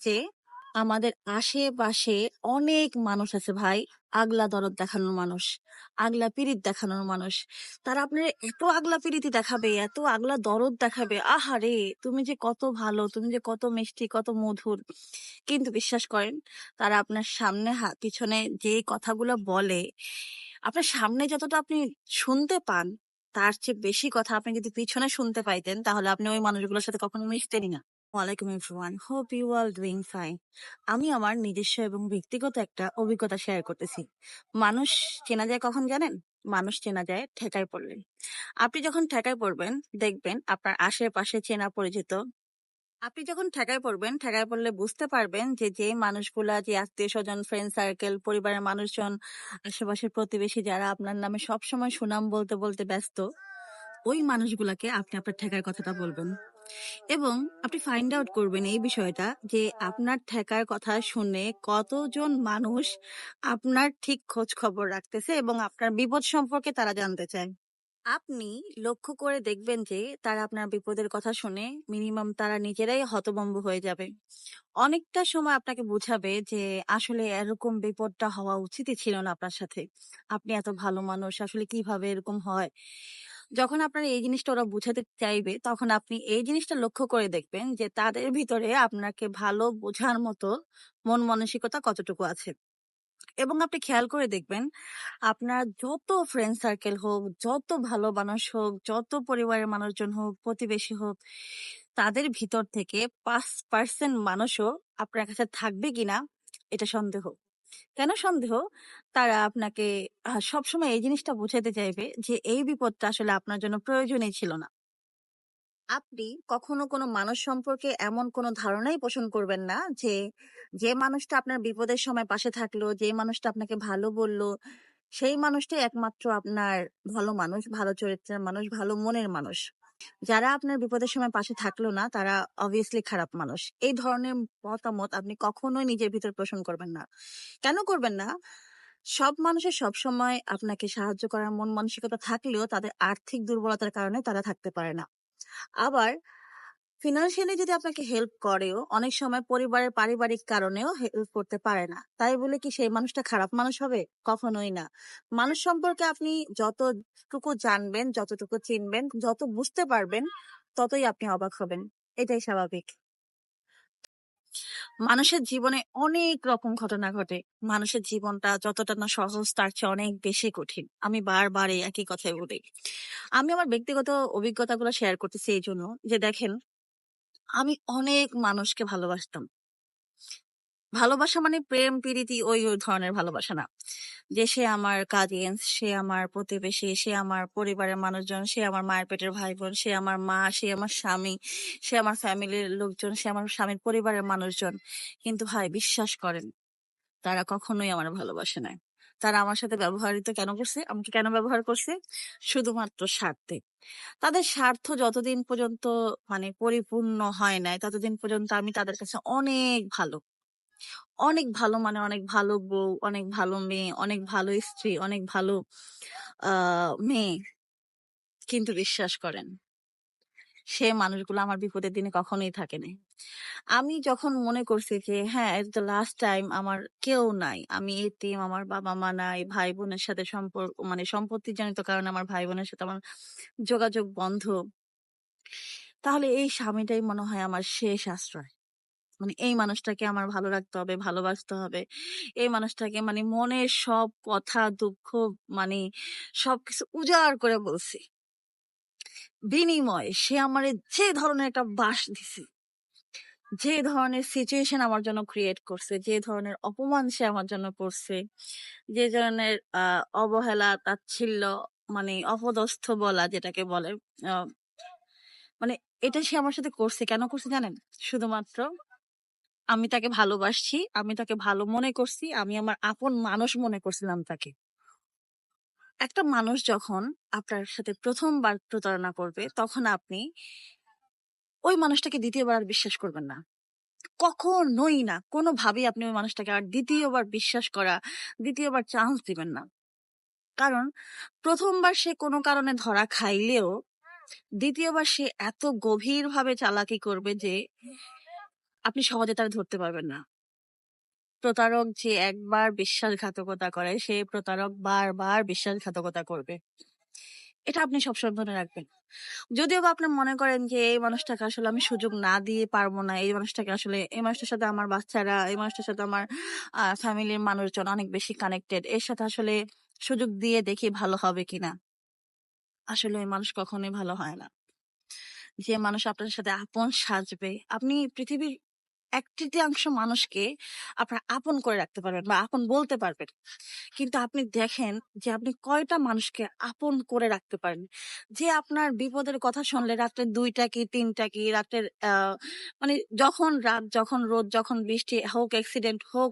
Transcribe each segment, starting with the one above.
যে আমাদের আশেপাশে অনেক মানুষ আছে ভাই। আগলা দরদ দেখানোর মানুষ, আগলা পিরিত দেখানোর মানুষ। তারা আপনার এত আগলা পিরিতি দেখাবে, এত আগলা দরদ দেখাবে, আহারে! তুমি যে কত ভালো, তুমি যে কত মিষ্টি, কত মধুর। কিন্তু বিশ্বাস করেন, তারা আপনার সামনে পিছনে যে কথাগুলো বলে, আপনার সামনে যতটা আপনি শুনতে পান, তার চেয়ে বেশি কথা আপনি যদি পিছনে শুনতে পাইতেন, তাহলে আপনি ওই মানুষগুলোর সাথে কখনো মিশতেনই না। ওয়ালাইকুম everyone. Hope you are doing fine আমি আমার নিজস্ব এবং ব্যক্তিগত একটা অভিজ্ঞতা শেয়ার করতেছি। মানুষ চেনা যায় কখন জানেন? মানুষ চেনা যায় ঠেকায় পড়লে। আপনি যখন ঠেকায় পড়বেন, দেখবেন আপনার আশেপাশে চেনা পরিচিত। আপনি যখন ঠেকায় পড়বেন, ঠেকায় পড়লে বুঝতে পারবেন যে যে মানুষগুলা, যে আত্মীয় স্বজন ফ্রেন্ড সার্কেল পরিবারের মানুষজন, আশেপাশের প্রতিবেশী যারা আপনার নামে সবসময় সুনাম বলতে বলতে ব্যস্ত, ওই মানুষগুলাকে আপনি আপনার ঠেকার কথাটা বলবেন। এবং আপনি ফাইন্ড আউট করবেন এই বিষয়টা যে আপনার ঠেকার কথা শুনে কতজন মানুষ আপনার ঠিক খোঁজ খবর রাখতেছে এবং আপনার বিপদ সম্পর্কে তারা জানতে চায়। আপনি লক্ষ্য করে দেখবেন যে তারা আপনার বিপদের কথা শুনে মিনিমাম তারা নিজেরাই হতভম্ব হয়ে যাবে। অনেকটা সময় আপনাকে বুঝাবে যে আসলে এরকম বিপদটা হওয়া উচিতই ছিল না আপনার সাথে। আপনি এত ভালো মানুষ, আসলে কীভাবে এরকম হয়? যখন আপনার এই জিনিসটা ওরা বুঝাতে চাইবে, তখন আপনি এই জিনিসটা লক্ষ্য করে দেখবেন যে তাদের ভিতরে আপনাকে ভালো বোঝার মতো মন মানসিকতা কতটুকু আছে। এবং আপনি খেয়াল করে দেখবেন, আপনার যত ফ্রেন্ড সার্কেল হোক, যত ভালো মানুষ হোক, যত পরিবারের মানুষজন হোক, প্রতিবেশী হোক, তাদের ভিতর থেকে পাঁচ পার্সেন্ট মানুষও আপনার কাছে থাকবে কিনা, এটা সন্দেহ। কেন সন্দেহ? তারা আপনাকে সবসময় এই জিনিসটা বোঝাতে চাইবে যে, এই বিপদটা আসলে আপনার জন্য প্রয়োজনই ছিল না। আপনি কখনো কোনো মানুষ সম্পর্কে এমন কোনো ধারণাই পোষণ করবেন না যে যে মানুষটা আপনার বিপদের সময় পাশে থাকল, যে মানুষটা আপনাকে ভালো বলল সেই মানুষটাই একমাত্র আপনার ভালো মানুষ, ভালো চরিত্রের মানুষ, ভালো মনের মানুষ। যারা আপনার বিপদের সময় পাশে থাকল না, তারা অবভিয়াসলি খারাপ মানুষ। এই ধরনের মতামত আপনি কখনোই নিজের ভিতর পোষণ করবেন না। কেন করবেন না? সব মানুষের সব সময় আপনাকে সাহায্য করার মন মানসিকতা থাকলেও তাদের আর্থিক দুর্বলতার কারণে তারা থাকতে পারে না। আবার ফিনান্সিয়ালি যদি আপনাকে হেল্প করেও, অনেক সময় পরিবারের পারিবারিক কারণেও হেল্প করতে পারে না। তাই বলে কি সেই মানুষটা খারাপ মানুষ হবে? কখনোই না। মানুষ সম্পর্কে আপনি যতটুকু জানবেন, যতটুকু চিনবেন, যত বুঝতে পারবেন, ততই আপনি অবাক হবেন। এটাই স্বাভাবিক। মানুষের জীবনে অনেক রকম ঘটনা ঘটে। মানুষের জীবনটা যতটা না সহজ, তার চেয়ে অনেক বেশি কঠিন। আমি বারবার একই কথাই বলি। আমি আমার ব্যক্তিগত অভিজ্ঞতাগুলো শেয়ার করতেছি এই জন্য যে দেখেন আমি অনেক মানুষকে ভালোবাসতাম। ভালোবাসা মানে প্রেম, প্রীতি ওই ওই ধরনের ভালোবাসা না। যে সে আমার কাজিন সে আমার প্রতিবেশী, সে আমার পরিবারের মানুষজন, সে আমার মায়ের পেটের ভাই বোন সে আমার মা, সে আমার স্বামী, সে আমার ফ্যামিলির লোকজন, সে আমার স্বামীর পরিবারের মানুষজন। কিন্তু ভাই, বিশ্বাস করেন, তারা কখনোই আমার ভালোবাসে নাই। তারা আমার সাথে ব্যবহারিত কেন করছে? আমাকে কেন ব্যবহার করছে? শুধুমাত্র স্বার্থে। তাদের স্বার্থ যতদিন পর্যন্ত মানে পরিপূর্ণ হয় নাই, ততদিন পর্যন্ত আমি তাদের কাছে অনেক ভালো। অনেক ভালো মানে অনেক ভালো বউ, অনেক ভালো মেয়ে, অনেক ভালো স্ত্রী, অনেক ভালো, আহ, মেয়ে কিন্তু বিশ্বাস করেন। সে মানুষগুলো আমার বিপদের দিনে কখনোই থাকে নাই। আমি যখন মনে করছি যে হ্যাঁ লাস্ট টাইম আমার কেউ নাই, আমি এতিম, আমার বাবা মা নাই ভাই বোনের সাথে সম্পর্ক মানে সম্পত্তি জনিত কারণে আমার ভাই বোনের সাথে আমার যোগাযোগ বন্ধ, তাহলে এই স্বামীটাই মনে হয় আমার শেষ আশ্রয়। মানে এই মানুষটাকে আমার ভালো রাখতে হবে, ভালোবাসতে হবে। এই মানুষটাকে মানে মনের সব কথা, দুঃখ মানে সবকিছু উজাড় করে বলছি। বিনিময়ে সে আমার যে ধরনের একটা বাস দিছে, যে ধরনের সিচুয়েশন আমার জন্য ক্রিয়েট করছে, যে ধরনের অপমান সে আমার জন্য করছে, যে ধরনের অবহেলা, তাচ্ছিল্য মানে অপদস্থ বলা যেটাকে বলে মানে এটা সে আমার সাথে করছে, কেন করছে জানেন? শুধুমাত্র আমি তাকে ভালোবাসছি, আমি তাকে ভালো মনে করছি, আমি আমার আপন মানুষ মনে করছিলাম তাকে। একটা মানুষ যখন আপনার সাথে প্রথমবার প্রতারণা করবে, তখন আপনি ওই মানুষটাকে দ্বিতীয়বার আর বিশ্বাস করবেন না কখনোই না, কোনোভাবেই আপনি ওই মানুষটাকে আর দ্বিতীয়বার বিশ্বাস করা, দ্বিতীয়বার চান্স দিবেন না কারণ প্রথমবার সে কোনো কারণে ধরা খাইলেও, দ্বিতীয়বার সে এত গভীর ভাবে চালাকি করবে যে আপনি সহজে তারা ধরতে পারবেন না। প্রতারক যে একবার বিশ্বাসঘাতকতা করে, সে প্রতারক বারবার বিশ্বাসঘাতকতা করবে। এটা আপনি সবসময় মনে রাখবেন। যদিও বা আপনার মনে করেন যে এই মানুষটাকে আসলে আমি সুযোগ না দিয়ে পারব না। এই মানুষটাকে আসলে এই মানুষটার সাথে আমার বাচ্চারা, এই মানুষটার সাথে আমার ফ্যামিলির মানুষজন অনেক বেশি কানেক্টেড। এর সাথে আসলে সুযোগ দিয়ে দেখি ভালো হবে কিনা। আসলে ওই মানুষ কখনোই ভালো হয় না। যে মানুষ আপনার সাথে আপন সাজবে, আপনি পৃথিবীর ১/৩ মানুষকে আপনার আপন করে রাখতে পারবেন বা আপন বলতে পারবেন। কিন্তু আপনি দেখেন যে আপনি কয়টা মানুষকে আপন করে রাখতে পারেন। যে আপনার বিপদের কথা শুনলে রাত্রে দুইটা কি তিনটা কি রাতের মানে যখন রাত, যখন রোদ, যখন বৃষ্টি হোক, অ্যাক্সিডেন্ট হোক,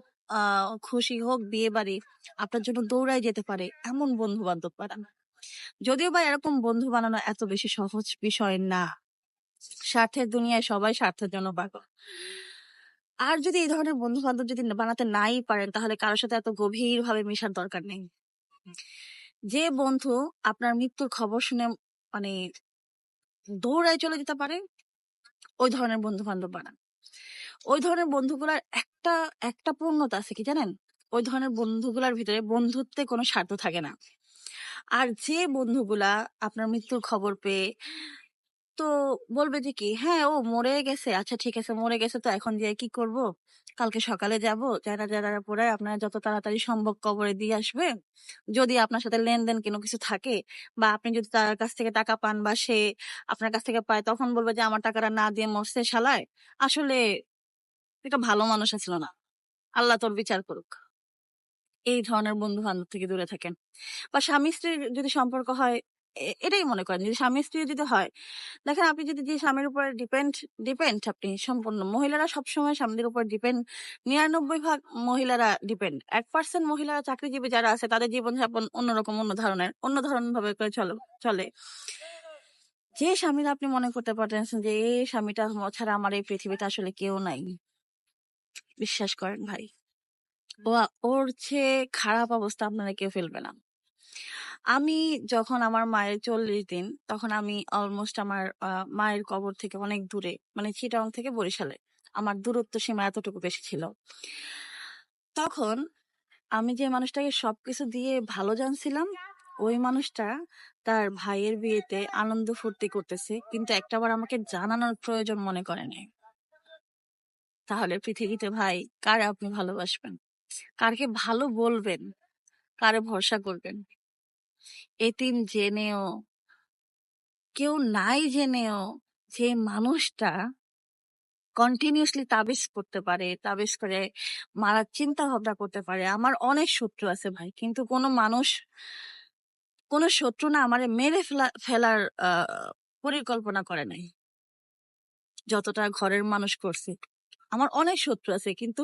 খুশি হোক, বিয়েবাড়ি আপনার জন্য দৌড়ায় যেতে পারে এমন বন্ধু-বান্ধব বানান। যদিও বা এরকম বন্ধু বানানো এত বেশি সহজ বিষয় না। স্বার্থের দুনিয়ায় সবাই স্বার্থের জন্য পাগল। আর যদি এই ধরনের বন্ধু-বান্ধব যদি বানাতে নাই পারেন তাহলে কারোর সাথে এত গভীরভাবে মেশার দরকার নেই। যে বন্ধু আপনার মৃত্যুর খবর শুনে মানে দৌড়ায় চলে যেতে পারে, ওই ধরনের বন্ধু-বান্ধব বানান। ওই ধরনের বন্ধুগুলার একটা, একটা পূর্ণতা আছে কি জানেন? ওই ধরনের বন্ধুগুলার ভিতরে বন্ধুত্বে কোনো স্বার্থ থাকে না। আর যে বন্ধুগুলা আপনার মৃত্যুর খবর পেয়ে তো বলবে যে কি, "হ্যাঁ, ও মরে গেছে। আচ্ছা ঠিক আছে মরে গেছে তো এখন যেয়ে কি করব? কালকে সকালে যাব। জানাজা পড়ে আপনার যত তাড়াতাড়ি সম্ভব কবরে দিয়ে আসবে। যদি আপনার সাথে লেনদেন কোনো কিছু থাকে বা আপনি যদি তার কাছ থেকে টাকা পান বা সে আপনার কাছ থেকে পায় তখন বলবে যে আমার টাকাটা না দিয়ে মরছে শালায়। আসলে এটা ভালো মানুষ ছিল না। আল্লাহ তোর বিচার করুক।" এই ধরনের বন্ধু-বান্ধব থেকে দূরে থাকেন। বা স্বামী-স্ত্রীর যদি সম্পর্ক হয় এটাই মনে করেন যদি স্বামী-স্ত্রী যদি হয়, দেখেন আপনি যদি যে স্বামীর উপরে ডিপেন্ড ডিপেন্ড আপনি সম্পূর্ণ। মহিলারা সবসময় স্বামীদের উপর ডিপেন্ড ৯৯ ভাগ মহিলারা ডিপেন্ড। এক পার্সেন্ট মহিলারা চাকরিজীবী যারা আছে তাদের জীবনযাপন অন্যরকম অন্য ধরনের। অন্য ধরনভাবে করে চল চলে। যে স্বামীরা আপনি মনে করতে পারতেছেন যে এই স্বামীটা ছাড়া আমার এই পৃথিবীতে আসলে কেউ নাই। বিশ্বাস করেন ভাই। ও ওর চেয়ে খারাপ অবস্থা আপনারা কেউ ফেলবে না। আমি যখন আমার মায়ের ৪০ দিন তখন আমি অলমোস্ট আমার আ মায়ের কবর থেকে অনেক দূরে মানে চিটাগং থেকে বরিশালে। আমার দূরত্ব সীমা এতটুকু বেশি ছিল। তখন আমি যে মানুষটাকে সবকিছু দিয়ে ভালো জানছিলাম, ওই মানুষটা তার ভাইয়ের বিয়েতে আনন্দ ফুর্তি করতেছে। কিন্তু একটাবার আমাকে জানানোর প্রয়োজন মনে করে নাই। তাহলে পৃথিবীতে ভাই কারে আপনি ভালোবাসবেন? কারকে ভালো বলবেন? কারে ভরসা করবেন? এতিম জেনেও কেউ নাই জেনেও যে মানুষটা কন্টিনিউয়াসলি তাবিজ করতে পারে, তাবিজ করে মারার চিন্তা ভাবনা করতে পারে। আমার অনেক শত্রু আছে ভাই। কিন্তু কোন মানুষ কোন শত্রু না আমারে মেরে ফেলা ফেলার পরিকল্পনা করে নাই। যতটা ঘরের মানুষ করছে। আমার অনেক শত্রু আছে। কিন্তু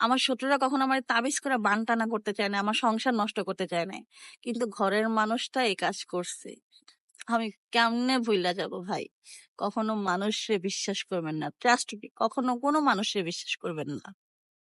আমার শত্রুরা কখনো আমার তাবিজ করে বানটানা করতে চায় না। আমার সংসার নষ্ট করতে চায় না কিন্তু ঘরের মানুষটা এই কাজ করছে। আমি কেমনে ভুইলা যাব ভাই? কখনো মানুষে বিশ্বাস করবেন না। ট্রাস্ট কখনো কোনো মানুষে বিশ্বাস করবেন না।